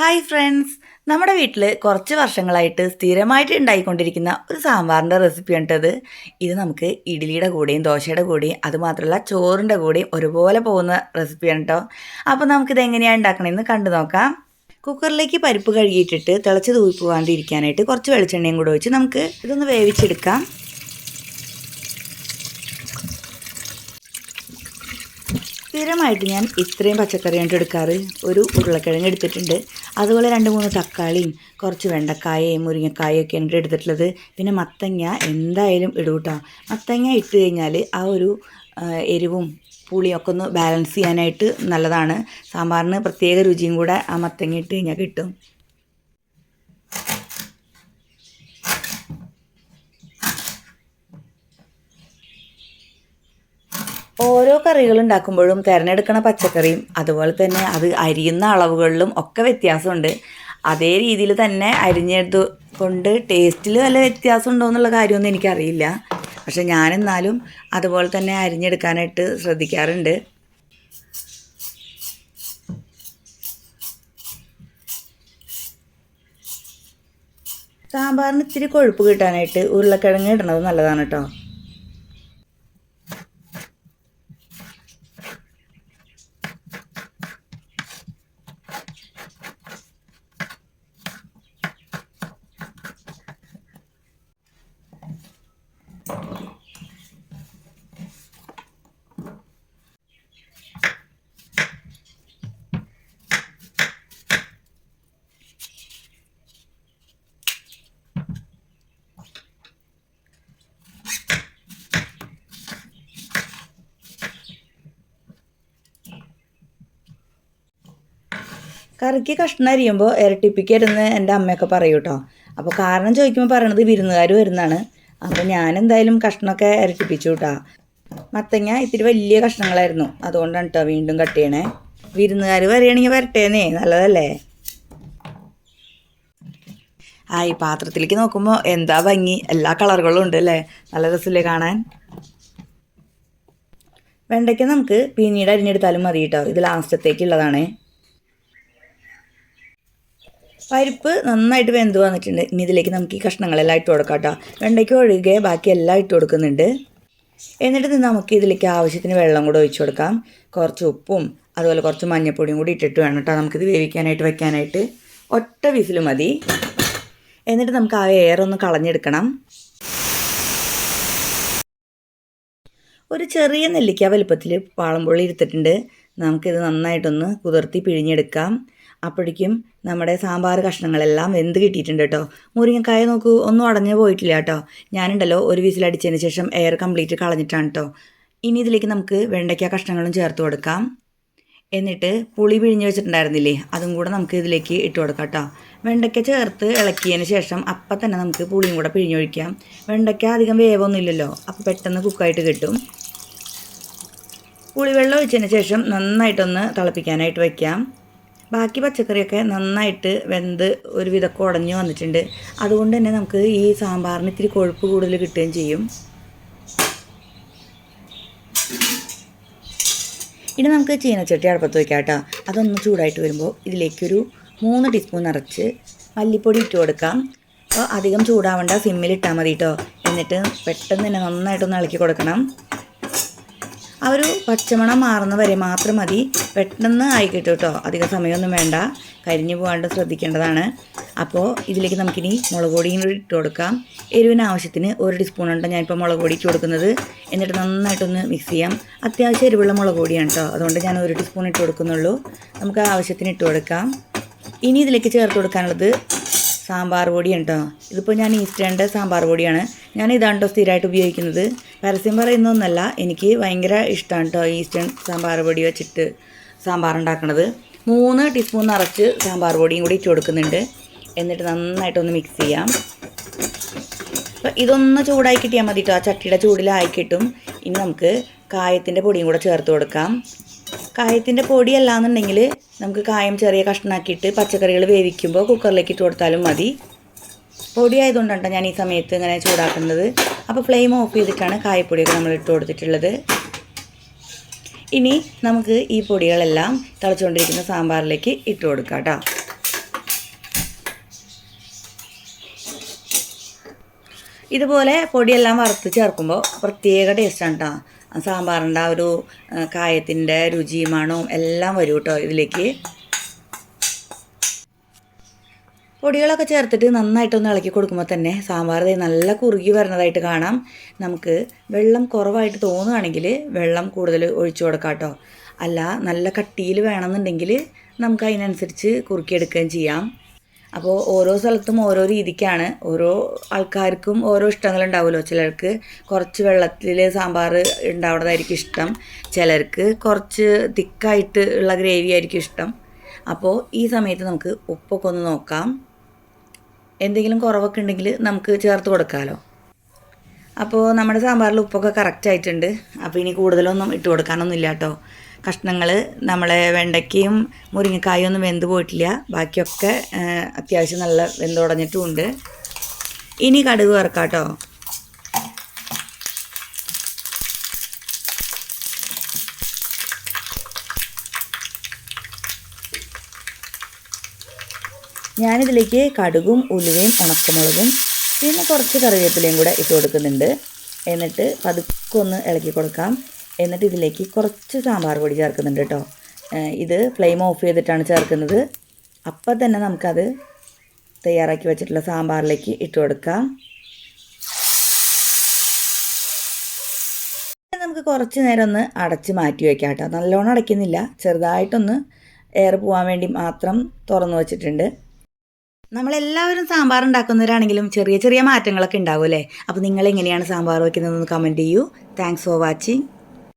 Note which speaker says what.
Speaker 1: Hi friends നമ്മുടെ വീട്ടിൽ കുറച്ച് വർഷങ്ങളായിട്ട് സ്ഥിരമായിട്ട് ഉണ്ടായിക്കൊണ്ടിരിക്കുന്ന ഒരു സാമ്പാറിന്റെ റെസിപ്പി ഉണ്ടത്. ഇത് നമുക്ക് ഇഡ്ഡലിയുടെ കൂടെയും ദോശയുടെ കൂടെയും അതുമാത്രമല്ല ചോറിന്റെ കൂടെയും ഒരുപോലെ പോകുന്ന റെസിപ്പിയാണ് കേട്ടോ അപ്പോൾ നമുക്കിത് എങ്ങനെയാണ് ഉണ്ടാക്കണമെന്ന് കണ്ടു നോക്കാം. കുക്കറിലേക്ക് പരിപ്പ് കഴുകിയിട്ടിട്ട് തിളച്ച് തൂക്കുവാണ്ടിരിക്കാനായിട്ട് കുറച്ച് വെളിച്ചെണ്ണയും കൂടെ ഒഴിച്ച് നമുക്ക് ഇതൊന്ന് വേവിച്ചെടുക്കാം. സ്ഥിരമായിട്ട് ഞാൻ ഇത്രയും പച്ചക്കറിയാണ് എടുക്കാറ്. ഒരു ഉരുളക്കിഴങ്ങ് എടുത്തിട്ടുണ്ട്. അതുപോലെ രണ്ട് മൂന്ന് തക്കാളിയും കുറച്ച് വെണ്ടക്കായയും മുരിങ്ങക്കായയും ഒക്കെ എന്റെ എടുത്തിട്ടുള്ളത് പിന്നെ മത്തങ്ങ എന്തായാലും ഇടും കേട്ടോ. മത്തങ്ങ ഇട്ട് കഴിഞ്ഞാൽ ആ ഒരു എരിവും പുളിയൊക്കെ ഒന്ന് ബാലൻസ് ചെയ്യാനായിട്ട് നല്ലതാണ്. സാമ്പാറിന് പ്രത്യേക രുചിയും കൂടെ ആ മത്തങ്ങ ഇട്ട് കഴിഞ്ഞാൽ കിട്ടും. ഓരോ കറികൾ ഉണ്ടാക്കുമ്പോഴും തിരഞ്ഞെടുക്കണ പച്ചക്കറിയും അതുപോലെ തന്നെ അത് അരിയുന്ന അളവുകളിലും ഒക്കെ വ്യത്യാസമുണ്ട്. അതേ രീതിയിൽ തന്നെ അരിഞ്ഞെടുത്ത് കൊണ്ട് ടേസ്റ്റിൽ വല്ല വ്യത്യാസം ഉണ്ടോ എന്നുള്ള കാര്യമൊന്നും എനിക്കറിയില്ല. പക്ഷെ ഞാനെന്നാലും അതുപോലെ തന്നെ അരിഞ്ഞെടുക്കാനായിട്ട് ശ്രദ്ധിക്കാറുണ്ട്. സാമ്പാറിന് ഇത്തിരി കൊഴുപ്പ് കിട്ടാനായിട്ട് ഉരുളക്കിഴങ്ങ് ഇടുന്നത് നല്ലതാണ് കേട്ടോ. കറിക്ക് കഷ്ണം അരിയുമ്പോൾ ഇരട്ടിപ്പിക്കരുന്ന് എന്റെ അമ്മയൊക്കെ പറയും കേട്ടോ അപ്പോൾ കാരണം ചോദിക്കുമ്പോൾ പറയണത് വിരുന്നുകാർ വരുന്നതാണ്. അപ്പോൾ ഞാൻ എന്തായാലും കഷ്ണമൊക്കെ ഇരട്ടിപ്പിച്ചു കേട്ടോ മത്തങ്ങ ഇത്തിരി വലിയ കഷ്ണങ്ങളായിരുന്നു. അതുകൊണ്ടാണ് കേട്ടോ വീണ്ടും കട്ട് ചെയ്യണേ. വിരുന്നുകാർ വരികയാണെങ്കിൽ വരട്ടേന്നേ. നല്ലതല്ലേ? ആ ഈ പാത്രത്തിലേക്ക് നോക്കുമ്പോൾ എന്താ ഭംഗി? എല്ലാ കളറുകളും ഉണ്ട് അല്ലേ? നല്ല രസമില്ലേ കാണാൻ? വെണ്ടയ്ക്ക നമുക്ക് പിന്നീട് അരിഞ്ഞെടുത്താലും മതി കേട്ടോ ഇത് ലാസ്റ്റത്തേക്കുള്ളതാണേ. പരിപ്പ് നന്നായിട്ട് വെന്ത് വന്നിട്ടുണ്ട്. ഇനി ഇതിലേക്ക് നമുക്ക് ഈ കഷ്ണങ്ങളെല്ലാം ഇട്ട് കൊടുക്കാം കേട്ടോ വെണ്ടയ്ക്ക് ഒഴികെ ബാക്കി എല്ലാം ഇട്ട് കൊടുക്കുന്നുണ്ട്. എന്നിട്ട് നമുക്ക് ഇതിലേക്ക് ആവശ്യത്തിന് വെള്ളം കൂടെ ഒഴിച്ചു കൊടുക്കാം. കുറച്ച് ഉപ്പും അതുപോലെ കുറച്ച് മഞ്ഞൾപ്പൊടിയും കൂടി ഇട്ടിട്ട് വേണം കേട്ടോ. നമുക്കിത് വേവിക്കാനായിട്ട് വെക്കാനായിട്ട് ഒറ്റ വിസിൽ മതി. എന്നിട്ട് നമുക്ക് ആ ഒന്ന് കളഞ്ഞെടുക്കണം. ഒരു ചെറിയ നെല്ലിക്ക വലുപ്പത്തിൽ പാളംപുള്ളി എടുത്തിട്ടുണ്ട്. നമുക്കിത് നന്നായിട്ടൊന്ന് കുതിർത്തി പിഴിഞ്ഞെടുക്കാം. അപ്പോഴേക്കും നമ്മുടെ സാമ്പാർ കഷ്ണങ്ങളെല്ലാം വെന്ത് കിട്ടിയിട്ടുണ്ട് കേട്ടോ. മുരിങ്ങക്കായ നോക്കൂ ഒന്നും അടഞ്ഞു പോയിട്ടില്ല കേട്ടോ. ഞാനുണ്ടല്ലോ ഒരു വിസിലടിച്ചതിന് ശേഷം എയർ കംപ്ലീറ്റ് കളഞ്ഞിട്ടാണ് കേട്ടോ. ഇനി ഇതിലേക്ക് നമുക്ക് വെണ്ടയ്ക്ക കഷ്ണങ്ങളും ചേർത്ത് കൊടുക്കാം. എന്നിട്ട് പുളി പിഴിഞ്ഞ് വെച്ചിട്ടുണ്ടായിരുന്നില്ലേ അതും കൂടെ നമുക്ക് ഇതിലേക്ക് ഇട്ട് കൊടുക്കാം കേട്ടോ. വെണ്ടയ്ക്ക ചേർത്ത് ഇളക്കിയതിന് ശേഷം അപ്പം തന്നെ നമുക്ക് പുളിയും കൂടെ പിഴിഞ്ഞൊഴിക്കാം. വെണ്ടയ്ക്ക അധികം വേവൊന്നുമില്ലല്ലോ അപ്പോൾ പെട്ടെന്ന് കുക്കായിട്ട് കിട്ടും. പുളിവെള്ളം ഒഴിച്ചതിന് ശേഷം നന്നായിട്ടൊന്ന് തിളപ്പിക്കാനായിട്ട് വയ്ക്കാം. ബാക്കി പച്ചക്കറിയൊക്കെ നന്നായിട്ട് വെന്ത് ഒരു വിധമൊക്കെ ഉടഞ്ഞു വന്നിട്ടുണ്ട്. അതുകൊണ്ട് തന്നെ നമുക്ക് ഈ സാമ്പാറിന് ഇത്തിരി കൊഴുപ്പ് കൂടുതൽ കിട്ടുകയും ചെയ്യും. ഇനി നമുക്ക് ചീനച്ചട്ടി അടുപ്പത്ത് വയ്ക്കാം കേട്ടോ. അതൊന്ന് ചൂടായിട്ട് വരുമ്പോൾ ഇതിലേക്കൊരു മൂന്ന് ടീസ്പൂൺ നിറച്ച് മല്ലിപ്പൊടി ഇട്ട് കൊടുക്കാം. അപ്പോൾ അധികം ചൂടാവേണ്ട സിമ്മിലിട്ടാൽ മതി കേട്ടോ. എന്നിട്ട് പെട്ടെന്ന് തന്നെ നന്നായിട്ടൊന്ന് ഇളക്കി കൊടുക്കണം. ആ ഒരു പച്ചമണം മാറുന്ന വരെ മാത്രം മതി. പെട്ടെന്ന് ആയി കിട്ടും കേട്ടോ അധികം സമയമൊന്നും വേണ്ട. കരിഞ്ഞു പോകാണ്ട് ശ്രദ്ധിക്കേണ്ടതാണ്. അപ്പോൾ ഇതിലേക്ക് നമുക്കിനി മുളക് പൊടിയും ഇട്ട് കൊടുക്കാം. എരിവിന് ആവശ്യത്തിന് ഒരു ടീസ്പൂൺ ഉണ്ട് ഞാനിപ്പോൾ മുളക് പൊടി ഇട്ട് കൊടുക്കുന്നത്. എന്നിട്ട് നന്നായിട്ടൊന്ന് മിക്സ് ചെയ്യാം. അത്യാവശ്യം എരിവുള്ള മുളക് പൊടിയാണ് കേട്ടോ അതുകൊണ്ട് ഞാൻ ഒരു ടീസ്പൂൺ ഇട്ട് കൊടുക്കുന്നുള്ളൂ. നമുക്ക് ആവശ്യത്തിന് ഇട്ട് കൊടുക്കാം. ഇനി ഇതിലേക്ക് ചേർത്ത് കൊടുക്കാനുള്ളത് സാമ്പാർ പൊടിയാണ് കേട്ടോ ഇതിപ്പോൾ ഞാൻ ഈസ്റ്റേണിന്റെ സാമ്പാർ പൊടിയാണ്. ഞാൻ ഇതാണ് കേട്ടോ സ്ഥിരമായിട്ട് ഉപയോഗിക്കുന്നത്. പരസ്യം പറയുന്നൊന്നല്ല എനിക്ക് ഭയങ്കര ഇഷ്ടമാണ് കേട്ടോ ഈസ്റ്റേൺ സാമ്പാർ പൊടി വെച്ചിട്ട് സാമ്പാർ ഉണ്ടാക്കുന്നത് മൂന്ന് ടീസ്പൂൺ നിറച്ച് സാമ്പാർ പൊടിയും കൂടി ഇട്ട് കൊടുക്കുന്നുണ്ട്. എന്നിട്ട് നന്നായിട്ടൊന്ന് മിക്സ് ചെയ്യാം. അപ്പോൾ ഇതൊന്ന് ചൂടായി കിട്ടിയാൽ മതി കേട്ടോ ആ ചട്ടിയുടെ ചൂടിലായി കിട്ടും. ഇനി നമുക്ക് കായത്തിന്റെ പൊടിയും കൂടെ ചേർത്ത് കൊടുക്കാം. കായത്തിന്റെ പൊടിയല്ല എന്നുണ്ടെങ്കിൽ നമുക്ക് കായം ചെറിയ കഷ്ണാക്കിയിട്ട് പച്ചക്കറികൾ വേവിക്കുമ്പോൾ കുക്കറിലേക്ക് ഇട്ട് കൊടുത്താലും മതി. പൊടിയായതുകൊണ്ടാണ് ഞാൻ ഈ സമയത്ത് ഇങ്ങനെ ചൂടാക്കുന്നത്. അപ്പോൾ ഫ്ലെയിം ഓഫ് ചെയ്തിട്ടാണ് കായപ്പൊടിയൊക്കെ നമ്മൾ ഇട്ട് കൊടുത്തിട്ടുള്ളത്. ഇനി നമുക്ക് ഈ പൊടികളെല്ലാം തിളച്ചുകൊണ്ടിരിക്കുന്ന സാമ്പാറിലേക്ക് ഇട്ട് കൊടുക്കാം കേട്ടോ. ഇതുപോലെ പൊടിയെല്ലാം വറുത്ത് ചേർക്കുമ്പോൾ പ്രത്യേക ടേസ്റ്റാണ് കേട്ടോ. സാമ്പാറിന്റെ ആ ഒരു കായത്തിന്റെ രുചി മണവും എല്ലാം വരും കേട്ടോ ഇതിലേക്ക്. പൊടികളൊക്കെ ചേർത്തിട്ട് നന്നായിട്ടൊന്ന് ഇളക്കി കൊടുക്കുമ്പോൾ തന്നെ സാമ്പാർ നല്ല കുറുകി വരുന്നതായിട്ട് കാണാം. നമുക്ക് വെള്ളം കുറവായിട്ട് തോന്നുകയാണെങ്കിൽ വെള്ളം കൂടുതൽ ഒഴിച്ചു കൊടുക്കാം കേട്ടോ. അല്ല നല്ല കട്ടിയിൽ വേണമെന്നുണ്ടെങ്കിൽ നമുക്ക് അതിനനുസരിച്ച് കുറുക്കിയെടുക്കുകയും ചെയ്യാം. അപ്പോൾ ഓരോ സ്ഥലത്തും ഓരോ രീതിക്കാണ്. ഓരോ ആൾക്കാർക്കും ഓരോ ഇഷ്ടങ്ങൾ ഉണ്ടാവുമല്ലോ ചിലർക്ക് കുറച്ച് വെള്ളത്തിൽ സാമ്പാർ ഉണ്ടാവുന്നതായിരിക്കും ഇഷ്ടം. ചിലർക്ക് കുറച്ച് തിക്കായിട്ട് ഉള്ള ഗ്രേവി ആയിരിക്കും ഇഷ്ടം. അപ്പോൾ ഈ സമയത്ത് നമുക്ക് ഉപ്പൊക്കെ ഒന്ന് നോക്കാം. എന്തെങ്കിലും കുറവൊക്കെ ഉണ്ടെങ്കിൽ നമുക്ക് ചേർത്ത് കൊടുക്കാമല്ലോ അപ്പോൾ നമ്മുടെ സാമ്പാറിൽ ഉപ്പൊക്കെ കറക്റ്റ് ആയിട്ടുണ്ട്. അപ്പോൾ ഇനി കൂടുതലൊന്നും ഇട്ട് കൊടുക്കാനൊന്നും ഇല്ല കേട്ടോ. കഷ്ണങ്ങൾ നമ്മളെ വെണ്ടയ്ക്കയും മുരിങ്ങക്കായും ഒന്നും വെന്ത് പോയിട്ടില്ല. ബാക്കിയൊക്കെ അത്യാവശ്യം നല്ല വെന്തുടഞ്ഞിട്ടുമുണ്ട് ഇനി കടുക് വറക്കാം കേട്ടോ ഞാനിതിലേക്ക് കടുകും ഉലുവയും ഉണക്കമുളകും പിന്നെ കുറച്ച് കറിവേപ്പിലയും കൂടെ ഇട്ട് കൊടുക്കുന്നുണ്ട്. എന്നിട്ട് പതുക്കൊന്ന് ഇളക്കി കൊടുക്കാം. എന്നിട്ട് ഇതിലേക്ക് കുറച്ച് സാമ്പാർ പൊടി ചേർക്കുന്നുണ്ട് കേട്ടോ. ഇത് ഫ്ലെയിം ഓഫ് ചെയ്തിട്ടാണ് ചേർക്കുന്നത്. അപ്പം തന്നെ നമുക്കത് തയ്യാറാക്കി വെച്ചിട്ടുള്ള സാമ്പാറിലേക്ക് ഇട്ട് കൊടുക്കാം. നമുക്ക് കുറച്ച് നേരം ഒന്ന് അടച്ച് മാറ്റി വയ്ക്കാം കേട്ടോ. നല്ലോണം അടയ്ക്കുന്നില്ല. ചെറുതായിട്ടൊന്ന് എയർ പോകാൻ വേണ്ടി മാത്രം തുറന്നു വെച്ചിട്ടുണ്ട്. നമ്മളെല്ലാവരും സാമ്പാർ ഉണ്ടാക്കുന്നവരാണെങ്കിലും ചെറിയ ചെറിയ മാറ്റങ്ങളൊക്കെ ഉണ്ടാവും അല്ലേ? അപ്പോൾ നിങ്ങൾ എങ്ങനെയാണ് സാമ്പാർ വയ്ക്കുന്നതെന്ന് കമന്റ് ചെയ്യൂ. Thanks for watching